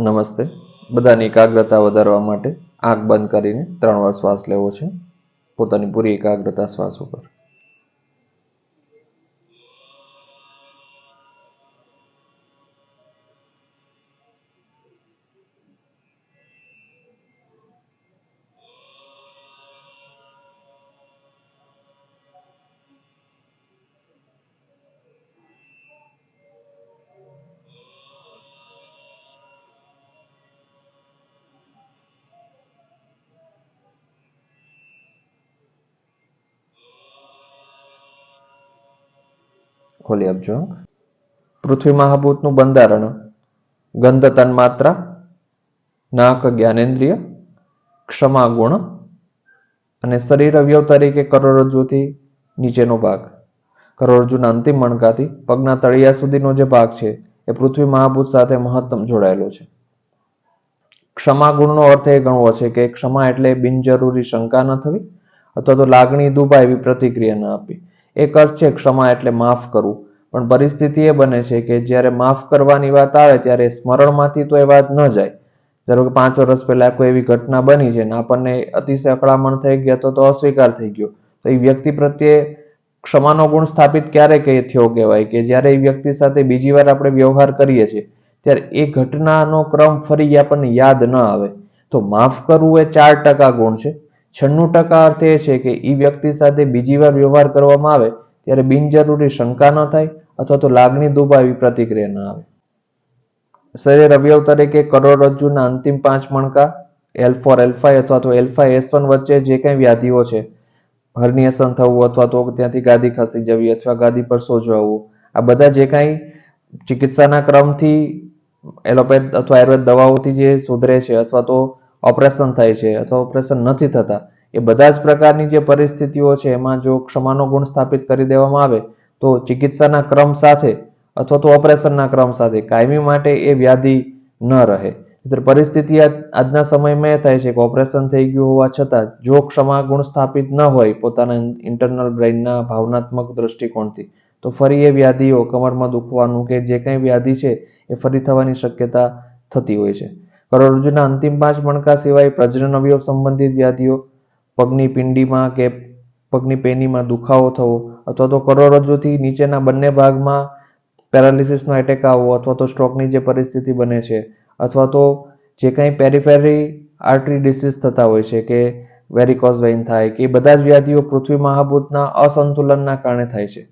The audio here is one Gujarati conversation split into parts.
નમસ્તે. બધાની એકાગ્રતા વધારવા માટે આંખ બંધ કરીને ત્રણ વાર શ્વાસ લેવો છે. પોતાની પૂરી એકાગ્રતા શ્વાસ ઉપર. ખોલી આપજો. પૃથ્વી મહાભૂતનું બંધારણ. ગંધ તન્માત્રા નાક જ્ઞાનેન્દ્રિય. ક્ષમા ગુણ. અને શરીર અવયવ તરીકે કરોડરજ્જુથી નીચેનો ભાગ. કરોડરજ્જુના અંતિમ મણકાથી પગના તળિયા સુધીનો જે ભાગ છે, એ પૃથ્વી મહાભૂત સાથે મહત્તમ જોડાયેલો છે. ક્ષમા ગુણનો અર્થ એ ગણવો છે કે ક્ષમા એટલે બિનજરૂરી શંકા ન થવી, અથવા તો લાગણી દુભાવી પ્રતિક્રિયા ન આપવી. એક અર્થ છે ક્ષમા એટલે માફ કરવું. પણ પરિસ્થિતિ એ બને છે કે જ્યારે માફ કરવાની વાત આવે ત્યારે સ્મરણમાંથી તો એ વાત ન જાય. ધારો કે પાંચ વર્ષ પહેલા કોઈ એવી ઘટના બની છે ને આપણને અતિશય અકળામણ થઈ ગયા તો તો અસ્વીકાર થઈ ગયો. તો એ વ્યક્તિ પ્રત્યે ક્ષમાનો ગુણ સ્થાપિત ક્યારે કે થયો કહેવાય કે જ્યારે એ વ્યક્તિ સાથે બીજી વાર આપણે વ્યવહાર કરીએ છીએ, ત્યારે એ ઘટનાનો ક્રમ ફરી આપણને યાદ ન આવે. તો માફ કરવું એ ચાર ટકા ગુણ છે. છન્નું ટકા અર્થ એ છે કે એ વ્યક્તિ સાથે બીજી વાર વ્યવહાર કરવામાં આવે ત્યારે બિનજરૂરી શંકા ન થાય અથવા તો લાગણી દુભાવી પ્રતિક્રિયા ન આવે. શરીર અવયવ તરીકે કરોડરજ્જુના અંતિમ પાંચ મણકા એલ ફોર એલ ફાઈવ અથવા તો એલ ફાઈવ એસ વન વચ્ચે જે કંઈ વ્યાધિઓ છે હર્નિએશન થવું અથવા તો ત્યાંથી ગાદી ખસી જવી અથવા ગાદી પર સોજો આવવું આ બધા જે કાંઈ ચિકિત્સાના ક્રમથી એલોપેથ અથવા આયુર્વેદ દવાઓથી જે સુધરે છે અથવા તો ઓપરેશન થાય છે અથવા ઓપરેશન નથી થતા, એ બધા જ પ્રકારની જે પરિસ્થિતિઓ છે, એમાં જો ક્ષમાનો ગુણ સ્થાપિત કરી દેવામાં આવે, તો ચિકિત્સાના ક્રમ સાથે અથવા તો ઓપરેશનના ક્રમ સાથે કાયમી માટે એ વ્યાધિ ન રહે. પરિસ્થિતિ આજ- આજના સમયમાં એ થાય છે કે ઓપરેશન થઈ ગયું હોવા છતાં, જો ક્ષમા ગુણ સ્થાપિત ન હોય પોતાના ઇન્ટરનલ બ્રેઇનના ભાવનાત્મક દ્રષ્ટિકોણથી, તો ફરી એ વ્યાધિઓ કમરમાં દુખવાનું કે જે કંઈ વ્યાધિ છે, એ ફરી થવાની શક્યતા થતી હોય છે. કરોડરજ્જુના અંતિમ પાંચ મણકા સિવાય પ્રજનન અવયવ સંબંધિત વ્યાધિઓ, પગની પિંડીમાં કે પગની પેનીમાં દુખાવો થવો અથવા તો કરોડરજ્જુથી નીચેના બંને ભાગમાં પેરાલિસિસનો એટેક આવવો અથવા તો સ્ટ્રોકની જે પરિસ્થિતિ બને છે અથવા તો જે કંઈ પેરીફેરી આર્ટરી ડિસીઝ થતા હોય છે કે વેરિકોઝ વેઇન થાય કે એ બધા જ વ્યાધિઓ પૃથ્વી મહાભૂતના અસંતુલનના કારણે થાય છે.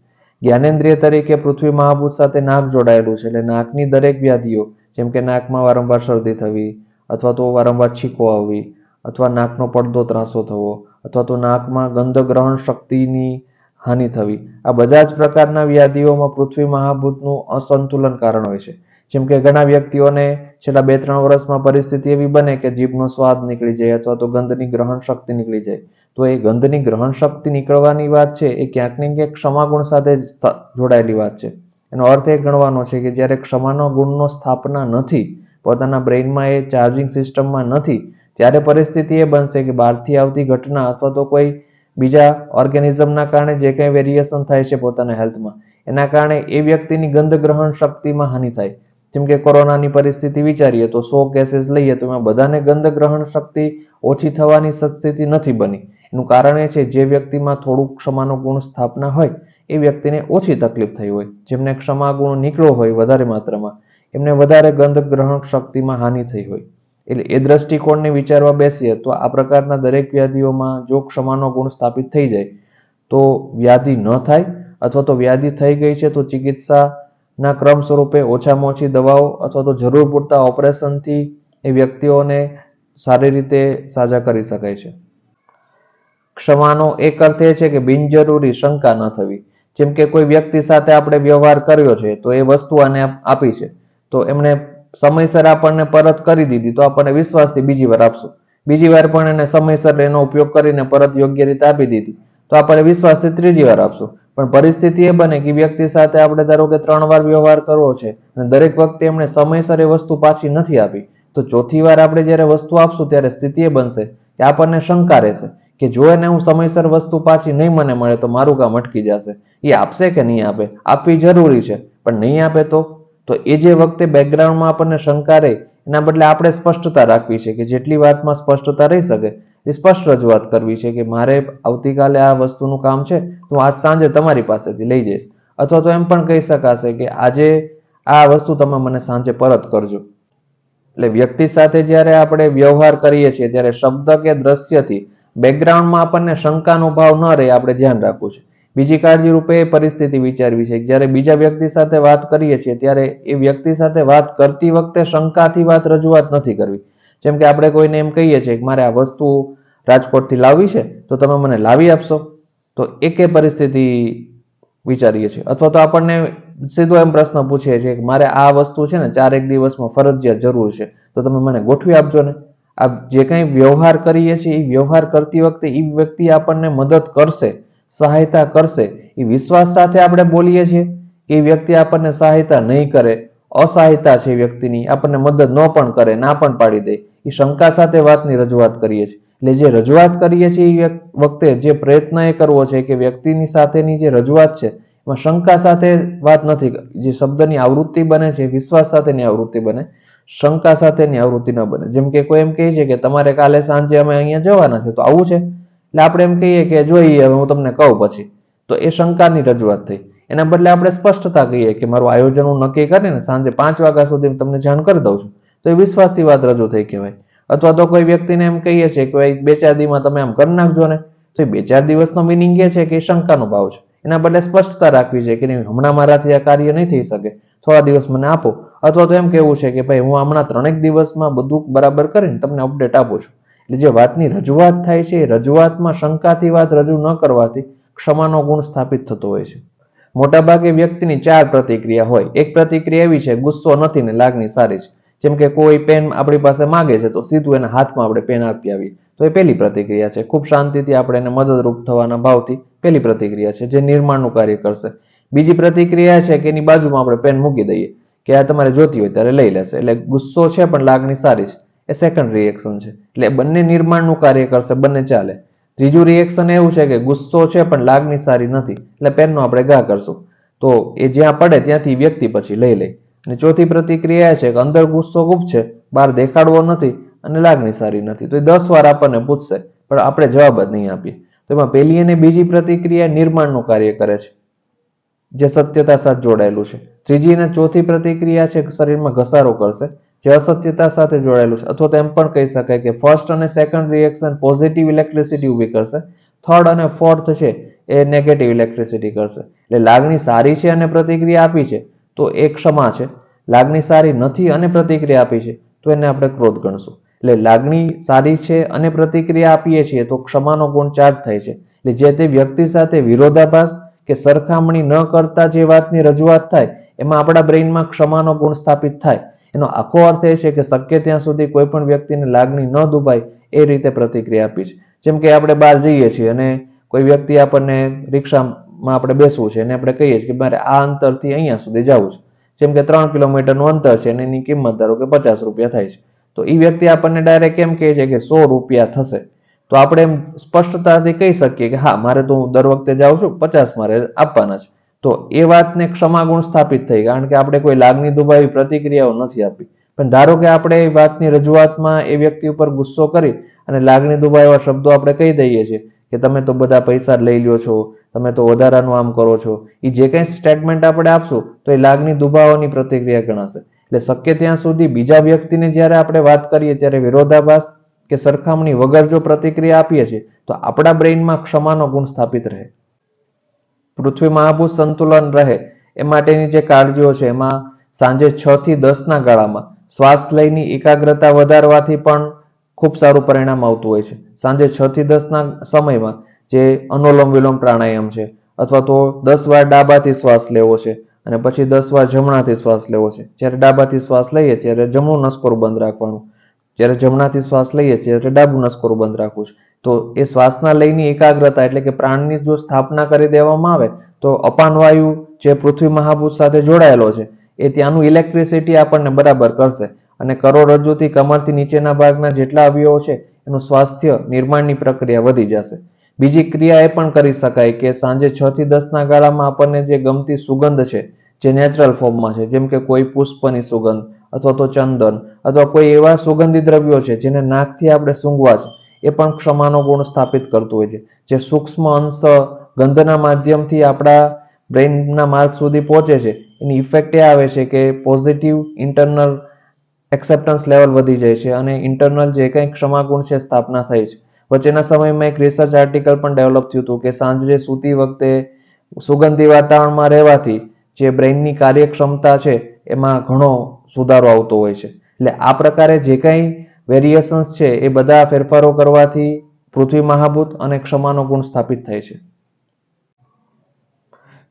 જ્ઞાનેન્દ્રિય તરીકે પૃથ્વી મહાભૂત સાથે નાક જોડાયેલું છે એટલે નાકની દરેક વ્યાધિઓ જેમ કે નાકમાં વારંવાર શરદી થવી અથવા તો વારંવાર છીકો આવવી અથવા નાકનો પડદો ત્રાસો થવો અથવા તો નાકમાં ગંધ ગ્રહણ શક્તિની હાનિ થવી. આ બધા જ પ્રકારના વ્યાધિઓમાં પૃથ્વી મહાભૂતનું અસંતુલન કારણ હોય છે. જેમ કે ઘણા વ્યક્તિઓને છેલ્લા બે ત્રણ વર્ષમાં પરિસ્થિતિ એવી બને કે જીભનો સ્વાદ નીકળી જાય અથવા તો ગંધની ગ્રહણ શક્તિ નીકળી જાય. તો એ ગંધની ગ્રહણ શક્તિ નીકળવાની વાત છે એ ક્યાંક ને ક્યાંક ક્ષમાગુણ સાથે જોડાયેલી વાત છે. એનો અર્થ એ ગણવાનો છે કે જ્યારે ક્ષમાનો ગુણનો સ્થાપના નથી, પોતાના બ્રેઇનમાં એ ચાર્જિંગ સિસ્ટમમાં નથી, ત્યારે પરિસ્થિતિ એ બનશે કે બહારથી આવતી ઘટના અથવા તો કોઈ બીજા ઓર્ગેનિઝમના કારણે જે કંઈ વેરિએશન થાય છે પોતાના હેલ્થમાં, એના કારણે એ વ્યક્તિની ગંધ ગ્રહણ શક્તિમાં હાનિ થાય. જેમ કે કોરોનાની પરિસ્થિતિ વિચારીએ તો સો કેસીસ લઈએ તો એમાં બધાને ગંધ ગ્રહણ શક્તિ ઓછી થવાની સદસ્થિતિ નથી બની. એનું કારણ એ છે જે વ્યક્તિમાં થોડુંક ક્ષમાનો ગુણ સ્થાપના હોય એ વ્યક્તિને ઓછી તકલીફ થઈ હોય. જેમને ક્ષમા ગુણ નીકળ્યો હોય વધારે માત્રામાં, એમને વધારે ગંધ ગ્રહણ શક્તિમાં હાનિ થઈ હોય. એટલે એ દ્રષ્ટિકોણને વિચારવા બેસીએ તો આ પ્રકારના દરેક વ્યાધિઓમાં જો ક્ષમાનો ગુણ સ્થાપિત થઈ જાય, તો વ્યાધિ ન થાય અથવા તો વ્યાધિ થઈ ગઈ છે તો ચિકિત્સાના ક્રમ સ્વરૂપે ઓછામાં ઓછી દવાઓ અથવા તો જરૂર પૂરતા ઓપરેશનથી એ વ્યક્તિઓને સારી રીતે સાજા કરી શકાય છે. ક્ષમાનો એક અર્થ એ છે કે બિનજરૂરી શંકા ન થવી. જેમ કે કોઈ વ્યક્તિ સાથે આપણે વ્યવહાર કર્યો છે, તો એ વસ્તુ આને આપી છે. તો એમણે સમયસર આપણને પરત કરી દીધી, તો આપણને વિશ્વાસથી બીજી વાર આપશું. બીજી વાર પણ એને સમયસર એનો ઉપયોગ કરીને પરત યોગ્ય રીતે આપી દીધી, તો આપણે વિશ્વાસથી ત્રીજી વાર આપશું. પણ પરિસ્થિતિ એ બને કે વ્યક્તિ સાથે આપણે ધારો કે ત્રણ વાર વ્યવહાર કરવો છે, અને દરેક વખતે એમણે સમયસર એ વસ્તુ પાછી નથી આપી, તો ચોથી વાર આપણે જ્યારે વસ્તુ આપશું ત્યારે સ્થિતિ એ બનશે કે આપણને શંકા રહેશે. કે જો એને હું સમયસર વસ્તુ પાછી નહીં મને મળે તો મારું કામ અટકી જશે. એ આપશે કે નહીં આપે? આપવી જરૂરી છે. પણ નહીં આપે તો? તો એ જે વખતે બેકગ્રાઉન્ડમાં આપણને શંકા રહે, એના બદલે આપણે સ્પષ્ટતા રાખવી છે કે જેટલી વાતમાં સ્પષ્ટતા રહી શકે, એ સ્પષ્ટ રજૂઆત કરવી છે કે મારે આવતીકાલે આ વસ્તુનું કામ છે, તો આજ સાંજે તમારી પાસેથી લઈ જઈશ. અથવા તો એમ પણ કહી શકાશે કે આજે આ વસ્તુ તમે મને સાંજે પરત કરજો. એટલે વ્યક્તિ સાથે જ્યારે આપણે વ્યવહાર કરીએ છીએ, ત્યારે શબ્દ કે દ્રશ્યથી બેકગ્રાઉન્ડમાં આપણને શંકાનો ભાવ ન રહે, આપણે ધ્યાન રાખવું છે. બીજી કાળજી રૂપે એ પરિસ્થિતિ વિચારવી છે જ્યારે બીજા વ્યક્તિ સાથે વાત કરીએ છીએ, ત્યારે એ વ્યક્તિ સાથે વાત કરતી વખતે શંકાથી વાત રજૂઆત નથી કરવી. જેમ કે આપણે કોઈને એમ કહીએ છીએ કે મારે આ વસ્તુ રાજકોટથી લાવવી છે, તો તમે મને લાવી આપશો? તો એકે પરિસ્થિતિ વિચારીએ છીએ. અથવા તો આપણને સીધો એમ પ્રશ્ન પૂછીએ છીએ કે મારે આ વસ્તુ છે ને ચાર એક દિવસમાં ફરજિયાત જરૂર છે, તો તમે મને ગોઠવી આપજો ને. આ જે કંઈ વ્યવહાર કરીએ છીએ એ વ્યવહાર કરતી વખતે એ વ્યક્તિ આપણને મદદ કરશે, સહાયતા કરશે. એ વિશ્વાસ સાથે આપણે બોલીએ છીએ કે એ વ્યક્તિ આપણને સહાયતા નહીં કરે, અસહાયતા છે વ્યક્તિની, આપણને મદદ ન પણ કરે, ના પણ પાડી દે. એ શંકા સાથે વાતની રજૂઆત કરીએ છીએ. એટલે જે રજૂઆત કરીએ છીએ એ વખતે જે પ્રયત્ન એ કરવો છે કે વ્યક્તિની સાથેની જે રજૂઆત છે, એમાં શંકા સાથે વાત નથી, જે શબ્દની આવૃત્તિ બને છે, વિશ્વાસ સાથેની આવૃત્તિ બને શંકા સાથેની આવૃત્તિ ન બને. જેમ કે કોઈ એમ કહે છે કે તમારે કાલે સાંજે અમે અહીંયા જવાના છે, તો આવું છે? એટલે આપણે એમ કહીએ કે જોઈએ, હવે હું તમને કહું પછી. તો એ શંકાની રજૂઆત થઈ. એના બદલે આપણે સ્પષ્ટતા કહીએ કે મારું આયોજન હું નક્કી કરીને સાંજે પાંચ વાગ્યા સુધી તમને જાણ કરી દઉં છું. તો એ વિશ્વાસથી વાત રજૂ થઈ કહેવાય. અથવા તો કોઈ વ્યક્તિને એમ કહીએ છીએ કે ભાઈ બે ચાર દિવસમાં તમે આમ કરી નાખજો ને. તો એ બે ચાર દિવસનો મિનિંગ એ છે કે એ શંકાનો ભાવ છે. એના બદલે સ્પષ્ટતા રાખવી છે કે નહીં, હમણાં મારાથી આ કાર્ય નહીં થઈ શકે. થોડા દિવસ મને આપો. અથવા તો એમ કહેવું છે કે ભાઈ હું હમણાં ત્રણેક દિવસમાં બધું બરાબર કરીને તમને અપડેટ આપું છું. એટલે જે વાતની રજૂઆત થાય છે, એ રજૂઆતમાં શંકાથી વાત રજૂ ન કરવાથી ક્ષમાનો ગુણ સ્થાપિત થતો હોય છે. મોટાભાગે વ્યક્તિની ચાર પ્રતિક્રિયા હોય. એક પ્રતિક્રિયા એવી છે, ગુસ્સો નથી ને લાગણી સારી છે. જેમ કે કોઈ પેન આપણી પાસે માગે છે, તો સીધું એના હાથમાં આપણે પેન આપી આવીએ. તો એ પહેલી પ્રતિક્રિયા છે. ખૂબ શાંતિથી આપણે એને મદદરૂપ થવાના ભાવથી પહેલી પ્રતિક્રિયા છે, જે નિર્માણનું કાર્ય કરશે. બીજી પ્રતિક્રિયા છે કે એની બાજુમાં આપણે પેન મૂકી દઈએ. કે આ તમારે જોતી હોય ત્યારે લઈ લેશે. એટલે ગુસ્સો છે, પણ લાગણી સારી છે. એ સેકન્ડ રિએક્શન છે. એટલે બંને નિર્માણનું કાર્ય કરશે, બંને ચાલે. ત્રીજું રિએક્શન એવું છે કે ગુસ્સો છે, પણ લાગણી સારી નથી. એટલે પેનનો આપણે ઘા કરશું. તો એ જ્યાં પડે ત્યાંથી વ્યક્તિ પછી લઈ લે. અને ચોથી પ્રતિક્રિયા છે કે અંદર ગુસ્સો ખૂબ છે, બહાર દેખાડવો નથી અને લાગણી સારી નથી. તો એ દસ વાર આપણને પૂછશે, પણ આપણે જવાબ જ નહીં આપીએ. તો એમાં પહેલી અને બીજી પ્રતિક્રિયા નિર્માણનું કાર્ય કરે છે. જે સત્યતા સાથે જોડાયેલું છે. ત્રીજી અને ચોથી પ્રતિક્રિયા છે શરીરમાં ઘસારો કરશે, જે અસત્યતા સાથે જોડાયેલું છે. અથવા તો એમ પણ કહી શકાય કે ફર્સ્ટ અને સેકન્ડ રિએક્શન પોઝિટિવ ઇલેક્ટ્રિસિટી ઊભી કરશે. થર્ડ અને ફોર્થ છે, એ નેગેટિવ ઇલેક્ટ્રિસિટી કરશે. એટલે લાગણી સારી છે અને પ્રતિક્રિયા આપી છે, તો એ ક્ષમા છે. લાગણી સારી નથી અને પ્રતિક્રિયા આપી છે, તો એને આપણે ક્રોધ ગણશું. એટલે લાગણી સારી છે અને પ્રતિક્રિયા આપીએ છીએ, તો ક્ષમાનો ગુણ ચાર્જ થાય છે. એટલે જે તે વ્યક્તિ સાથે વિરોધાભાસ કે સરખામણી ન કરતા જે વાતની રજૂઆત થાય એમાં આપણા બ્રેઇનમાં ક્ષમાનો ગુણ સ્થાપિત થાય. એનો આખો અર્થ એ છે કે શક્ય ત્યાં સુધી કોઈ પણ વ્યક્તિને લાગણી ન દુભાય એ રીતે પ્રતિક્રિયા આપી છે. જેમ કે આપણે બહાર જઈએ છીએ અને કોઈ વ્યક્તિ આપણને રિક્ષામાં આપણે બેસવું છે અને આપણે કહીએ છીએ કે મારે આ અંતરથી અહીંયા સુધી જવું છે. જેમ કે ત્રણ કિલોમીટરનું અંતર છે અને એની કિંમત ધારો કે પચાસ રૂપિયા થાય છે. તો એ વ્યક્તિ આપણને ડાયરેક્ટ એમ કહે છે કે સો રૂપિયા થશે. તો આપણે એમ સ્પષ્ટતાથી કહી શકીએ કે હા, મારે તો હું દર વખતે જાઉં છું, પચાસ મારે આપવાના છે. તો એ વાતને ક્ષમા ગુણ સ્થાપિત થઈ કારણ કે આપણે કોઈ લાગણી દુભાવી પ્રતિક્રિયાઓ નથી આપી. પણ ધારો કે આપણે એ વાતની રજૂઆતમાં એ વ્યક્તિ ઉપર ગુસ્સો કરી અને લાગણી દુભાવ્યા શબ્દો આપણે કહી દઈએ છીએ કે તમે તો બધા પૈસા લઈ લ્યો છો, તમે તો વધારાનું આમ કરો છો. એ જે કંઈ સ્ટેટમેન્ટ આપણે આપશું તો એ લાગણી દુભાવવાની પ્રતિક્રિયા ગણાશે. એટલે શક્ય ત્યાં સુધી બીજા વ્યક્તિને જ્યારે આપણે વાત કરીએ ત્યારે વિરોધાભાસ કે સરખામણી વગર જો પ્રતિક્રિયા આપીએ છીએ તો આપણા બ્રેઇનમાં ક્ષમાનો ગુણ સ્થાપિત રહે. પૃથ્વી મહાભૂત સંતુલન રહે એ માટેની જે કાળજીઓ છે, એમાં સાંજે છ થી દસના ગાળામાં શ્વાસ લયની એકાગ્રતા વધારવાથી પણ ખૂબ સારું પરિણામ આવતું હોય છે. સાંજે છ થી દસના સમયમાં જે અનુલોમ વિલોમ પ્રાણાયામ છે, અથવા તો દસ વાર ડાબાથી શ્વાસ લેવો છે અને પછી દસ વાર જમણાથી શ્વાસ લેવો છે. જ્યારે ડાબાથી શ્વાસ લઈએ ત્યારે જમણું નસકોરું બંધ રાખવાનું. જ્યારે જમણાથી શ્વાસ લઈએ ત્યારે ડાબું નસકોરું બંધ રાખવું છે. તો એ શ્વાસના લયની એકાગ્રતા એટલે કે પ્રાણની જો સ્થાપના કરી દેવામાં આવે, તો અપાન વાયુ જે પૃથ્વી મહાભૂત સાથે જોડાયેલો છે, એ ત્યાંનું ઇલેક્ટ્રિસિટી આપણને બરાબર કરશે. અને કરોડરજ્જુથી કમરથી નીચેના ભાગના જેટલા અવયવો છે, એનું સ્વાસ્થ્ય નિર્માણની પ્રક્રિયા વધી જશે. બીજી ક્રિયા એ પણ કરી શકાય કે સાંજે છ થી દસના ગાળામાં આપણને જે ગમતી સુગંધ છે, જે નેચરલ ફોર્મમાં છે, જેમ કે કોઈ પુષ્પની સુગંધ અથવા તો ચંદન અથવા કોઈ એવા સુગંધી દ્રવ્યો છે, જેને નાકથી આપણે સૂંઘવા છે એ પણ ક્ષમાનો ગુણ સ્થાપિત કરતું હોય છે. જે સૂક્ષ્મ અંશ ગંધના માધ્યમથી આપણા બ્રેઇનના માર્ગ સુધી પહોંચે છે, એની ઇફેક્ટ એ આવે છે કે પોઝિટિવ ઇન્ટરનલ એક્સેપ્ટન્સ લેવલ વધી જાય છે અને ઇન્ટરનલ જે કંઈ ક્ષમા ગુણ છે સ્થાપના થઈ છે. વચ્ચેના સમયમાં એક રિસર્ચ આર્ટિકલ પણ ડેવલપ થયું હતું કે સાંજે સૂતી વખતે સુગંધી વાતાવરણમાં રહેવાથી જે બ્રેઇનની કાર્યક્ષમતા છે, એમાં ઘણો સુધારો આવતો હોય છે. એટલે આ પ્રકારે જે કંઈ વેરિએશન્સ છે એ બધા ફેરફારો કરવાથી પૃથ્વી મહાભૂત અને ક્ષમાનો ગુણ સ્થાપિત થાય છે.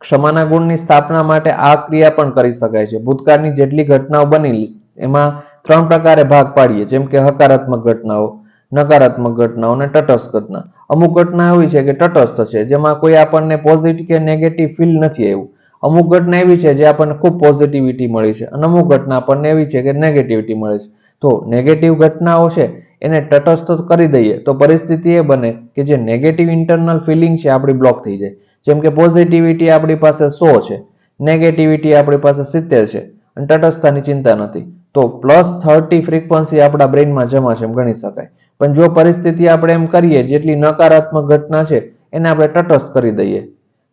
ક્ષમાના ગુણની સ્થાપના માટે આ ક્રિયા પણ કરી શકાય છે. ભૂતકાળની જેટલી ઘટનાઓ બનેલી, એમાં ત્રણ પ્રકારે ભાગ પાડીએ, જેમ કે હકારાત્મક ઘટનાઓ, નકારાત્મક ઘટનાઓ અને તટસ્થ ઘટના. અમુક ઘટના એવી છે કે તટસ્થ છે, જેમાં કોઈ આપણને પોઝિટિવ કે નેગેટિવ ફીલ નથી આવ્યું. અમુક ઘટના એવી છે જે આપણને ખૂબ પોઝિટિવિટી મળી છે અને અમુક ઘટના આપણને એવી છે કે નેગેટિવિટી મળે છે. તો નેગેટિવ ઘટનાઓ છે, એને તટસ્થ કરી દઈએ. તો પરિસ્થિતિ એ બને કે જે નેગેટિવ ઇન્ટરનલ ફિલિંગ છે, આપણી બ્લોક થઈ જાય. જેમ કે પોઝિટિવિટી આપણી પાસે સો છે નેગેટિવિટી આપણી પાસે સિત્તેર છે, અને તટસ્થતાની ચિંતા નથી. તો પ્લસ થર્ટી ફ્રીક્વન્સી આપણા બ્રેઇનમાં જમા છે, એમ ગણી શકાય. પણ જો પરિસ્થિતિ આપણે એમ કરીએ, જેટલી નકારાત્મક ઘટના છે, એને આપણે તટસ્થ કરી દઈએ.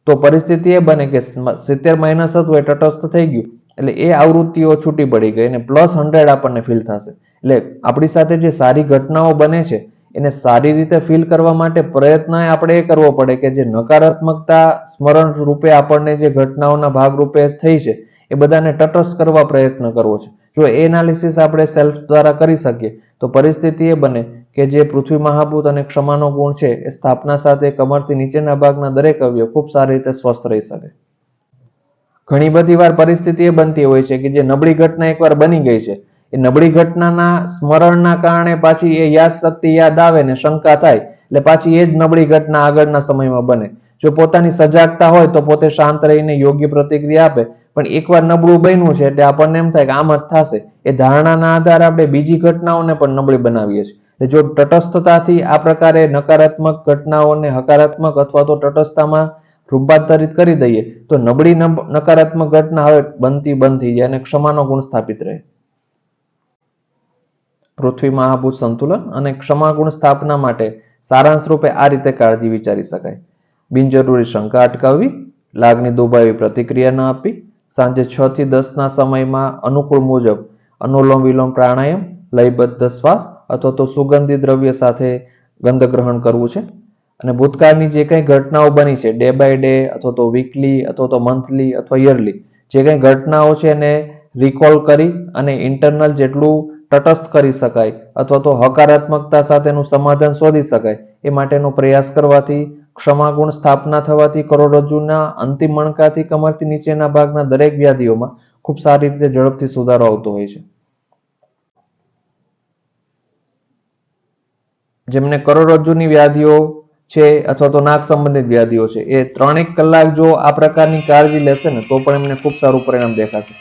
તો પરિસ્થિતિ એ બને કે સિત્તેર માઇનસ હતું, એ તટસ્થ થઈ ગયું. એટલે એ આવૃત્તિઓ છૂટી પડી ગઈ અને પ્લસ હંડ્રેડ આપણને ફીલ થશે. એટલે આપણી સાથે જે સારી ઘટનાઓ બને છે, એને સારી રીતે ફીલ કરવા માટે પ્રયત્ન આપણે એ કરવો પડે કે જે નકારાત્મકતા સ્મરણ રૂપે આપણને જે ઘટનાઓના ભાગ રૂપે થઈ છે, એ બધાને તટસ્થ કરવા પ્રયત્ન કરવો છે. જો એ એનાલિસિસ આપણે સેલ્ફ દ્વારા કરી શકીએ, તો પરિસ્થિતિ એ બને કે જે પૃથ્વી મહાભૂત અને ક્ષમાનો ગુણ છે, એ સ્થાપના સાથે કમરથી નીચેના ભાગના દરેક અવયવ ખૂબ સારી રીતે સ્વસ્થ રહી શકે. ઘણી બધી વાર પરિસ્થિતિ એ બનતી હોય છે કે જે નબળી ઘટના એકવાર બની ગઈ છે. એ નબળી ઘટનાના સ્મરણના કારણે પાછી એ યાદ શક્તિ યાદ આવે ને શંકા થાય, એટલે પાછી એ જ નબળી ઘટના આગળના સમયમાં બને. જો પોતાની સજાગતા હોય તો પોતે શાંત રહીને યોગ્ય પ્રતિક્રિયા આપે. પણ એકવાર નબળું બન્યું છે એટલે આપણને એમ થાય કે આમ જ થશે. એ ધારણાના આધારે આપણે બીજી ઘટનાઓને પણ નબળી બનાવીએ છીએ. જો તટસ્થતાથી આ પ્રકારે નકારાત્મક ઘટનાઓને હકારાત્મક અથવા તો તટસ્થતામાં રૂપાંતરિત કરી દઈએ, તો નબળી નકારાત્મક ઘટના હવે બનતી બંધ થઈ જાય અને ક્ષમાનો ગુણ સ્થાપિત રહે. પૃથ્વી મહાભૂત સંતુલન અને ક્ષમા ગુણ સ્થાપના માટે સારાંશ રૂપે આ રીતે કાળજી વિચારી શકાય. બિનજરૂરી શંકા અટકાવવી, લાગણી દુભાવી પ્રતિક્રિયા ન આપવી, સાંજે છ થી દસ ના સમયમાં અનુકૂળ મુજબ અનુલોમ વિલોમ પ્રાણાયામ, લયબદ્ધ શ્વાસ અથવા તો સુગંધી દ્રવ્ય સાથે ગંધ ગ્રહણ કરવું છે. અને ભૂતકાળની જે કંઈ ઘટનાઓ બની છે ડે બાય ડે અથવા તો વીકલી અથવા તો મંથલી અથવા યરલી જે કંઈ ઘટનાઓ છે એને રિકોલ કરી અને ઇન્ટરનલ જેટલું તટસ્થ કરી શકાય અથવા તો હકારાત્મકતા સાથેનું સમાધાન શોધી શકાય, એ માટેનો પ્રયાસ કરવાથી, ક્ષમાગુણ સ્થાપના થવાથી, કરોડરજ્જુના અંતિમ મણકાથી કમરથી નીચેના ભાગના દરેક વ્યાધિઓમાં ખૂબ સારી રીતે ઝડપથી સુધારો આવતો હોય છે. જેમને કરોડરજ્જુની વ્યાધિઓ છે અથવા તો નાક સંબંધિત વ્યાધિઓ છે. એ ત્રણેક કલાક જો આ પ્રકારની કાળજી લેશે ને, તો પણ એમને ખૂબ સારું પરિણામ દેખાશે.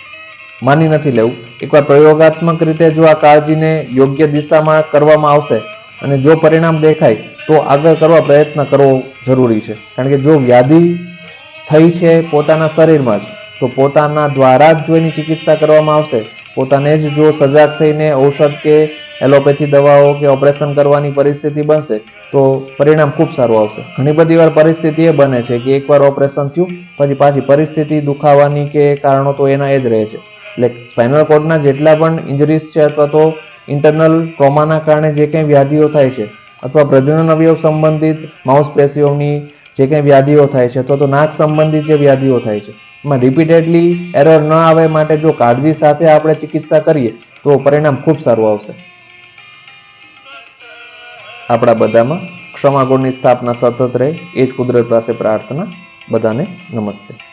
માની નથી લેવું. એકવાર પ્રયોગાત્મક રીતે જો આ કાળજીને યોગ્ય દિશામાં કરવામાં આવશે અને જો પરિણામ દેખાય, તો આગળ કરવા પ્રયત્ન કરવો જરૂરી છે. કારણ કે જો વ્યાધિ થઈ છે પોતાના શરીરમાં જ, તો પોતાના દ્વારા જ જો એની ચિકિત્સા કરવામાં આવશે, પોતાને જ જો સજાગ થઈને ઔષધ કે એલોપેથી દવાઓ કે ઓપરેશન કરવાની પરિસ્થિતિ બનશે તો પરિણામ ખૂબ સારું આવશે. ઘણી બધી વાર પરિસ્થિતિ એ બને છે કે એકવાર ઓપરેશન થયું, પછી પાછી પરિસ્થિતિ દુખાવાની કે કારણો તો એના એ જ રહે છે. એટલે સ્પાઇનલ કોર્ડના જેટલા પણ ઇન્જરીઝ છે અથવા તો ઇન્ટરનલ ટ્રોમાના કારણે જે કંઈ વ્યાધિઓ થાય છે અથવા પ્રજનન અવયવ સંબંધિત માંસપેશીઓની જે કંઈ વ્યાધિઓ થાય છે અથવા તો નાક સંબંધિત જે વ્યાધિઓ થાય છે, એમાં રિપીટેડલી એરર ન આવે માટે જો કાળજી સાથે આપણે ચિકિત્સા કરીએ તો પરિણામ ખૂબ સારું આવશે. આપણા બધામાં ક્ષમા ગુણની સ્થાપના સતત રહે એ જ કુદરત પાસે પ્રાર્થના. બધાને નમસ્તે.